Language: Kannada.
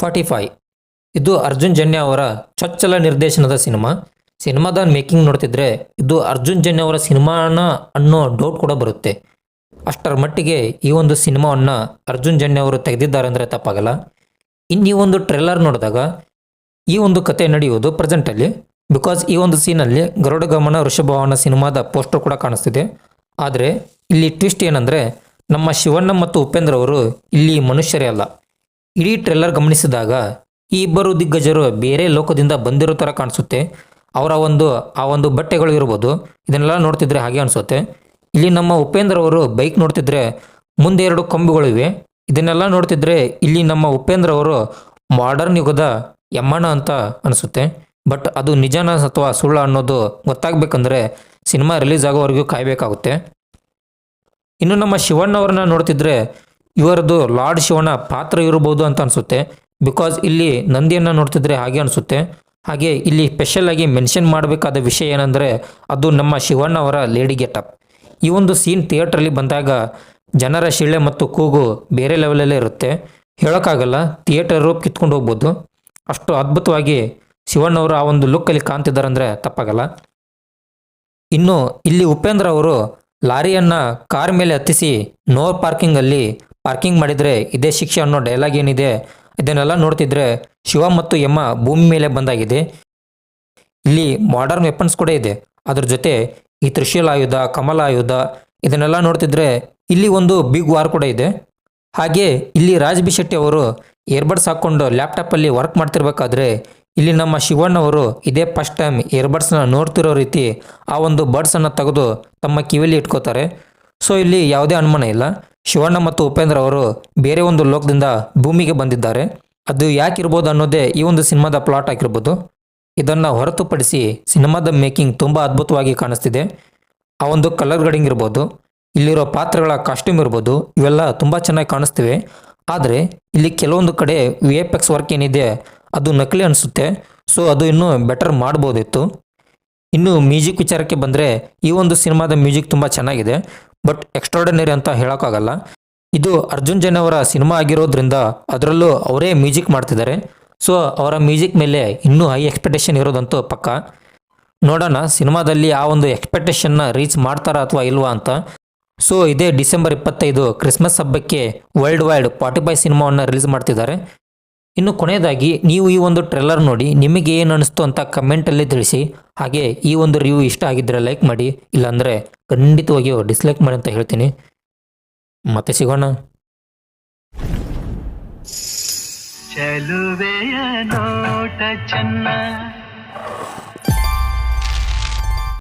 Forty five. ಇದು ಅರ್ಜುನ್ ಜನ್ಯ ಅವರ ಚೊಚ್ಚಲ ನಿರ್ದೇಶನದ ಸಿನಿಮಾ. ಸಿನಿಮಾದ ಮೇಕಿಂಗ್ ನೋಡ್ತಿದ್ರೆ ಇದು ಅರ್ಜುನ್ ಜನ್ಯ ಅವರ ಸಿನಿಮಾನ ಅನ್ನೋ ಡೌಟ್ ಕೂಡ ಬರುತ್ತೆ. ಅಷ್ಟರ ಮಟ್ಟಿಗೆ ಈ ಒಂದು ಸಿನಿಮಾವನ್ನು ಅರ್ಜುನ್ ಜನ್ಯ ಅವರು ತೆಗೆದಿದ್ದಾರೆ ಅಂದರೆ ತಪ್ಪಾಗಲ್ಲ. ಇನ್ನು ಒಂದು ಟ್ರೇಲರ್ ನೋಡಿದಾಗ ಈ ಒಂದು ಕತೆ ನಡೆಯುವುದು ಪ್ರೆಸೆಂಟಲ್ಲಿ ಬಿಕಾಸ್ ಈ ಒಂದು ಸೀನಲ್ಲಿ ಗರುಡ ಗಮನ ವೃಷಭವನ ಸಿನಿಮಾದ ಪೋಸ್ಟರ್ ಕೂಡ ಕಾಣಿಸ್ತಿದೆ. ಆದರೆ ಇಲ್ಲಿ ಟ್ವಿಸ್ಟ್ ಏನಂದರೆ ನಮ್ಮ ಶಿವಣ್ಣ ಮತ್ತು ಉಪೇಂದ್ರ ಅವರು ಇಲ್ಲಿ ಮನುಷ್ಯರೇ ಅಲ್ಲ. ಇಡೀ ಟ್ರೇಲರ್ ಗಮನಿಸಿದಾಗ ಈ ಇಬ್ಬರು ದಿಗ್ಗಜರು ಬೇರೆ ಲೋಕದಿಂದ ಬಂದಿರೋ ಥರ ಕಾಣಿಸುತ್ತೆ. ಅವರ ಒಂದು, ಆ ಒಂದು ಬಟ್ಟೆಗಳು ಇರ್ಬೋದು, ಇದನ್ನೆಲ್ಲ ನೋಡ್ತಿದ್ರೆ ಹಾಗೆ ಅನಿಸುತ್ತೆ. ಇಲ್ಲಿ ನಮ್ಮ ಉಪೇಂದ್ರ ಅವರು ಬೈಕ್ ನೋಡ್ತಿದ್ರೆ ಮುಂದೆ ಎರಡು ಕಂಬುಗಳಿವೆ ಇದನ್ನೆಲ್ಲ ನೋಡ್ತಿದ್ರೆ ಇಲ್ಲಿ ನಮ್ಮ ಉಪೇಂದ್ರ ಅವರು ಮಾಡರ್ನ್ ಯುಗದ ಯಮ್ಮನ ಅಂತ ಅನಿಸುತ್ತೆ. ಬಟ್ ಅದು ನಿಜನ ಅಥವಾ ಸುಳ್ಳ ಅನ್ನೋದು ಗೊತ್ತಾಗಬೇಕಂದ್ರೆ ಸಿನಿಮಾ ರಿಲೀಸ್ ಆಗೋವರೆಗೂ ಕಾಯಬೇಕಾಗುತ್ತೆ. ಇನ್ನು ನಮ್ಮ ಶಿವಣ್ಣ ಅವ್ರನ್ನ ನೋಡ್ತಿದ್ರೆ ಇವರದು ಲಾರ್ಡ್ ಶಿವನ ಪಾತ್ರ ಇರಬಹುದು ಅಂತ ಅನಿಸುತ್ತೆ. ಬಿಕಾಸ್ ಇಲ್ಲಿ ನಂದಿಯನ್ನು ನೋಡ್ತಿದ್ರೆ ಹಾಗೆ ಅನಿಸುತ್ತೆ. ಹಾಗೆ ಇಲ್ಲಿ ಸ್ಪೆಷಲ್ ಆಗಿ ಮೆನ್ಷನ್ ಮಾಡಬೇಕಾದ ವಿಷಯ ಏನಂದರೆ ಅದು ನಮ್ಮ ಶಿವಣ್ಣ ಅವರ ಲೇಡಿ ಗೆಟಪ್ ಈ ಒಂದು ಸೀನ್ ಥಿಯೇಟ್ರಲ್ಲಿ ಬಂದಾಗ ಜನರ ಶಿಳೆ ಮತ್ತು ಕೂಗು ಬೇರೆ ಲೆವೆಲಲ್ಲೇ ಇರುತ್ತೆ. ಹೇಳೋಕ್ಕಾಗಲ್ಲ ಥಿಯೇಟರು ಕಿತ್ಕೊಂಡು ಹೋಗ್ಬೋದು. ಅಷ್ಟು ಅದ್ಭುತವಾಗಿ ಶಿವಣ್ಣವರು ಆ ಒಂದು ಲುಕ್ಕಲ್ಲಿ ಕಾಣ್ತಿದ್ದಾರೆ ಅಂದರೆ ತಪ್ಪಾಗಲ್ಲ. ಇನ್ನು ಇಲ್ಲಿ ಉಪೇಂದ್ರ ಅವರು ಲಾರಿಯನ್ನ ಕಾರ್ ಮೇಲೆ ಹತ್ತಿಸಿ ನೋ ಪಾರ್ಕಿಂಗ್ ಅಲ್ಲಿ ಪಾರ್ಕಿಂಗ್ ಮಾಡಿದರೆ ಇದೇ ಶಿಕ್ಷೆ ಅನ್ನೋ ಡೈಲಾಗ್ ಏನಿದೆ, ಇದನ್ನೆಲ್ಲ ನೋಡ್ತಿದ್ರೆ ಶಿವ ಮತ್ತು ಯಮ್ಮ ಭೂಮಿ ಮೇಲೆ ಬಂದಾಗಿದೆ. ಇಲ್ಲಿ ಮಾಡರ್ನ್ ವೆಪನ್ಸ್ ಕೂಡ ಇದೆ. ಅದ್ರ ಜೊತೆ ಈ ತ್ರಿಶೂಲ್ ಆಯುಧ, ಕಮಲ ಆಯುಧ ಇದನ್ನೆಲ್ಲ ನೋಡ್ತಿದ್ರೆ ಇಲ್ಲಿ ಒಂದು ಬಿಗ್ ವಾರ್ ಕೂಡ ಇದೆ. ಹಾಗೆ ಇಲ್ಲಿ ರಾಜ್ ಬಿ ಶೆಟ್ಟಿ ಅವರು ಏರ್ಬಡ್ಸ್ ಹಾಕ್ಕೊಂಡು ಲ್ಯಾಪ್ಟಾಪಲ್ಲಿ ವರ್ಕ್ ಮಾಡ್ತಿರ್ಬೇಕಾದ್ರೆ ಇಲ್ಲಿ ನಮ್ಮ ಶಿವಣ್ಣವರು ಇದೇ ಫಸ್ಟ್ ಟೈಮ್ ಏರ್ಬಡ್ಸ್ನ ನೋಡ್ತಿರೋ ರೀತಿ ಆ ಒಂದು ಬಡ್ಸನ್ನು ತೆಗೆದು ತಮ್ಮ ಕಿವಿಯಲ್ಲಿ ಇಟ್ಕೋತಾರೆ. ಸೊ ಇಲ್ಲಿ ಯಾವುದೇ ಅನುಮಾನ ಇಲ್ಲ. ಶಿವಣ್ಣ ಮತ್ತು ಉಪೇಂದ್ರ ಅವರು ಬೇರೆ ಒಂದು ಲೋಕದಿಂದ ಭೂಮಿಗೆ ಬಂದಿದ್ದಾರೆ. ಅದು ಯಾಕಿರ್ಬೋದು ಅನ್ನೋದೇ ಈ ಒಂದು ಸಿನಿಮಾದ ಪ್ಲಾಟ್ ಆಗಿರ್ಬೋದು. ಇದನ್ನು ಹೊರತುಪಡಿಸಿ ಸಿನಿಮಾದ ಮೇಕಿಂಗ್ ತುಂಬ ಅದ್ಭುತವಾಗಿ ಕಾಣಿಸ್ತಿದೆ. ಆ ಒಂದು ಕಲರ್ ಗಡಿಂಗ್ ಇರ್ಬೋದು, ಇಲ್ಲಿರೋ ಪಾತ್ರಗಳ ಕಾಸ್ಟ್ಯೂಮ್ ಇರ್ಬೋದು, ಇವೆಲ್ಲ ತುಂಬ ಚೆನ್ನಾಗಿ ಕಾಣಿಸ್ತಿವೆ. ಆದರೆ ಇಲ್ಲಿ ಕೆಲವೊಂದು ಕಡೆ ವಿ ಎಫ್ ಎಕ್ಸ್ ವರ್ಕ್ ಏನಿದೆ, ಅದು ನಕಲಿ ಅನಿಸುತ್ತೆ. ಸೊ ಅದು ಇನ್ನೂ ಬೆಟರ್ ಮಾಡ್ಬೋದಿತ್ತು. ಇನ್ನು ಮ್ಯೂಸಿಕ್ ವಿಚಾರಕ್ಕೆ ಬಂದರೆ ಈ ಒಂದು ಸಿನಿಮಾದ ಮ್ಯೂಸಿಕ್ ತುಂಬ ಚೆನ್ನಾಗಿದೆ. ಬಟ್ ಎಕ್ಸ್ಟ್ರಾರ್ಡನರಿ ಅಂತ ಹೇಳೋಕ್ಕಾಗಲ್ಲ. ಇದು ಅರ್ಜುನ್ ಜೈನ್ ಅವರ ಸಿನಿಮಾ ಆಗಿರೋದ್ರಿಂದ ಅದರಲ್ಲೂ ಅವರೇ ಮ್ಯೂಸಿಕ್ ಮಾಡ್ತಿದ್ದಾರೆ. ಸೊ, ಅವರ ಮ್ಯೂಸಿಕ್ ಮೇಲೆ ಇನ್ನೂ ಹೈ ಎಕ್ಸ್ಪೆಕ್ಟೇಷನ್ ಇರೋದಂತೂ ಪಕ್ಕ. ನೋಡೋಣ, ಸಿನಿಮಾದಲ್ಲಿ ಆ ಒಂದು ಎಕ್ಸ್ಪೆಕ್ಟೇಷನ್ನ ರೀಚ್ ಮಾಡ್ತಾರಾ ಅಥವಾ ಇಲ್ವಾ ಅಂತ. ಸೊ, ಇದೇ ಡಿಸೆಂಬರ್ ಇಪ್ಪತ್ತೈದು ಕ್ರಿಸ್ಮಸ್ ಹಬ್ಬಕ್ಕೆ ವರ್ಲ್ಡ್ ವೈಡ್ ಫಾರ್ಟಿ ಫೈವ್ ಸಿನಿಮಾವನ್ನು ರಿಲೀಸ್ ಮಾಡ್ತಿದ್ದಾರೆ. ಇನ್ನು ಕೊನೆಯದಾಗಿ, ನೀವು ಈ ಒಂದು ಟ್ರೇಲರ್ ನೋಡಿ, ನಿಮಗೆ ಏನು ಅನಿಸ್ತು ಅಂತ ಕಮೆಂಟಲ್ಲಿ ತಿಳಿಸಿ. ಹಾಗೆ, ಈ ಒಂದು ರಿವ್ಯೂ ಇಷ್ಟ ಆಗಿದ್ದರೆ ಲೈಕ್ ಮಾಡಿ, ಇಲ್ಲಾಂದರೆ ಖಂಡಿತವಾಗಿಯೂ ಡಿಸ್ಲೈಕ್ ಮಾಡಿ ಅಂತ ಹೇಳ್ತೀನಿ. ಮತ್ತೆ ಸಿಗೋಣ. ಚೆಲುವೆಯ ಚೆನ್ನ.